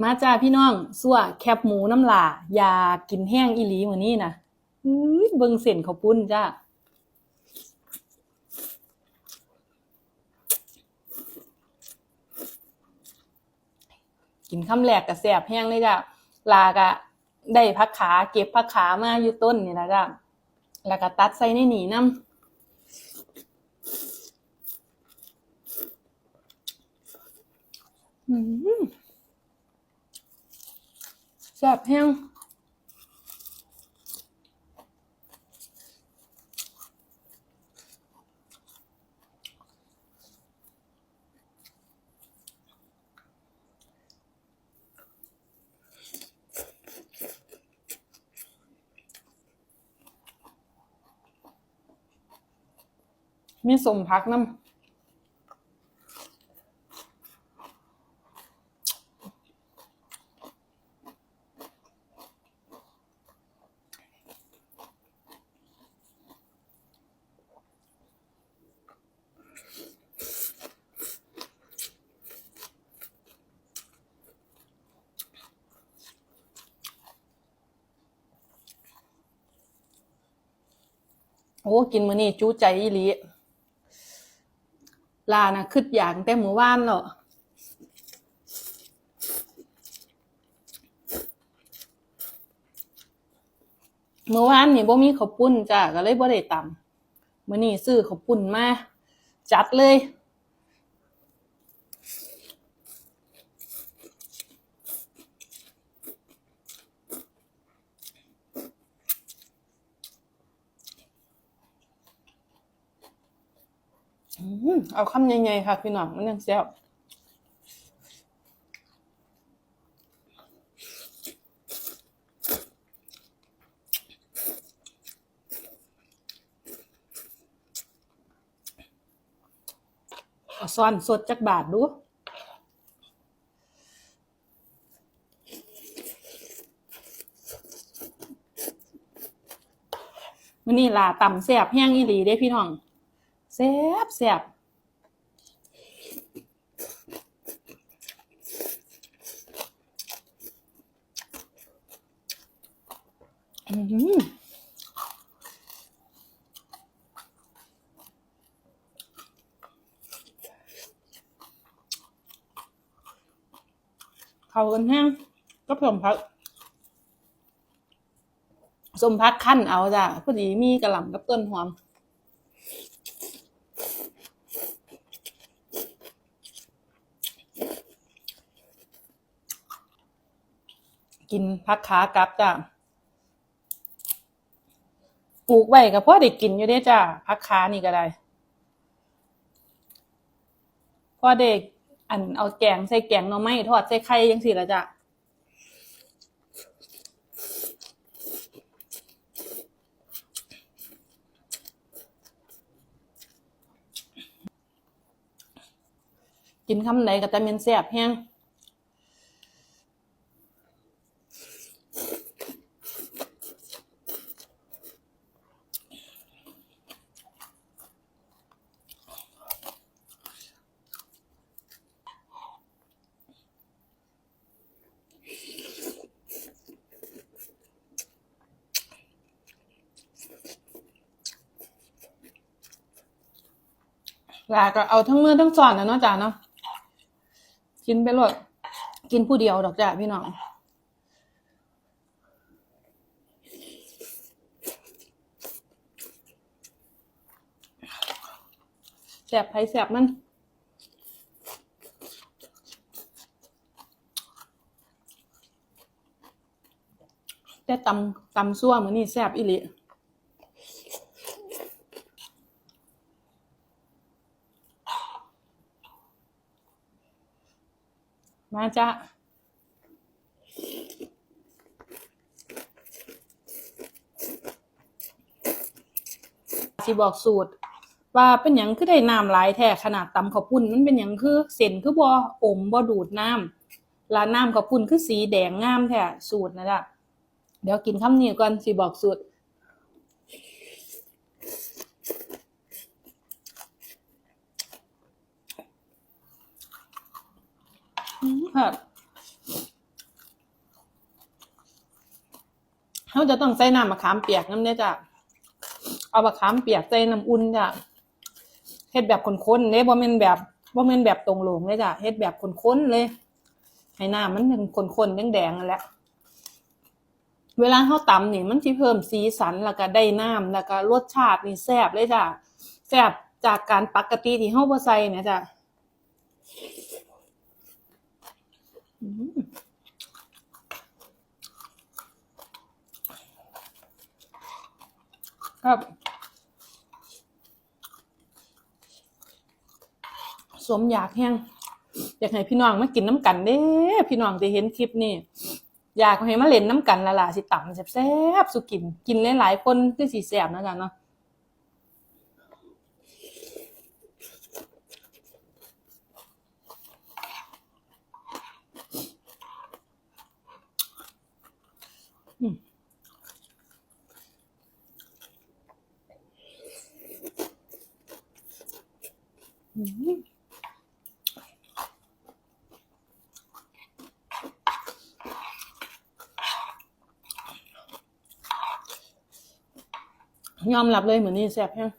มาจ้าพี่น้องสัวแคบหมูน้ำลาอยากกินแห้งอีหลีมื้อนี้นะอื้อเบิงเส้นข้าปุ้นจ้ากินคำแรกก็แซ่บแห้งเลยจ้ะลากะได้ผักขา เก็บผักขามาอยู่ต้นนี่นะจ้ะแล้วก็ตัดใส่ในนี่นำอืม แซ่บแห้งมีสมพักน้ำ โอ้กินมื้อนี้จูใจอีหลีลานะคืดอย่างแต่มื้อวานเนาะเมื่อวานนี่บ่มีข้าวปุ้นจ้าก็เลยบ่ได้ตำมื้อนี้ซื้อข้าวปุ้นมาจัดเลย เอาคำใหญ่ๆค่ะ พี่น้องมันยังแซ่บเอาซ้อนสดจักบาทดูมื้อนี้ล่ะตำแซ่บแห้งอีหลีเด้พี่น้อง แซ่บแซ่บอืมเข้ากันแห้งก็สมพักสมพักขั้นเอาจ้ะพอดีมีกระหล่ำกับต้นหอม กินพักขากลับจ้ะปลูกไว้ก็พอได้กินอยู่เด้จ้ะพักขานี่ก็ได้พอเด็กอันเอาแกงใส่แกงหน่อไม้ทอดใส่ไข่จังซี่ละจ้ะกินคำไหนก็จะเป็นแซ่บแฮง ลาก็เอาทั้งมือทั้งสอนนะเนาะจ้าเนาะกินไปเลยกินผู้เดียวดอกจ้าพี่น้องแสบไผ่แสบมันแต่ตำตำซั่วเหมือนนี่แสบอีหลี มาจ้ะสิบอกสูตร ว่าเป็นหยังคือได้น้ำหลายแท้ขนาดตำข้าวปุ้นมันเป็นหยังคือเส้นคือบ่อมบ่ดูดน้ำแล้วน้ำข้าวปุ้นคือสีแดงงามแท้สูตรนะจ๊ะเดี๋ยวกินคำนี้ก่อนสิบอกสูตร ครับเขาจะต้องใส่น้ำมะขามเปียกน้ำเนี่ยจ้ะ เอามะขามเปียกใส่น้ำอุ่นจ้ะเฮ็ดแบบข้นๆเนี่ยบ่แม่นแบบบ่แม่นแบบตรงลงเลยจ้ะเฮ็ดแบบข้นๆเลย ให้น้ำมันเป็นคนๆแดงๆนั่นแหละเวลาเขาตำนี่มันที่เพิ่มสีสันแล้วก็ได้น้ำแล้วก็รสชาตินี่แซ่บเลยจ้ะแซ่บจากการปกติที่เขาใส่เนี่ยจ้ะ ครับสมอยากแห้งอยากให้พี่น้องมากินน้ำกันเด้พี่น้องจะเห็นคลิปนี้อยากให้มาเล่นน้ำกันละล่ะสิต่ำแซ่บๆสุกิน กินหลายๆคนคือสีแซ่บนะจ๊ะเนาะ อืมอืมยอมรับเลยเหมือนนี่แซ่บแห้ง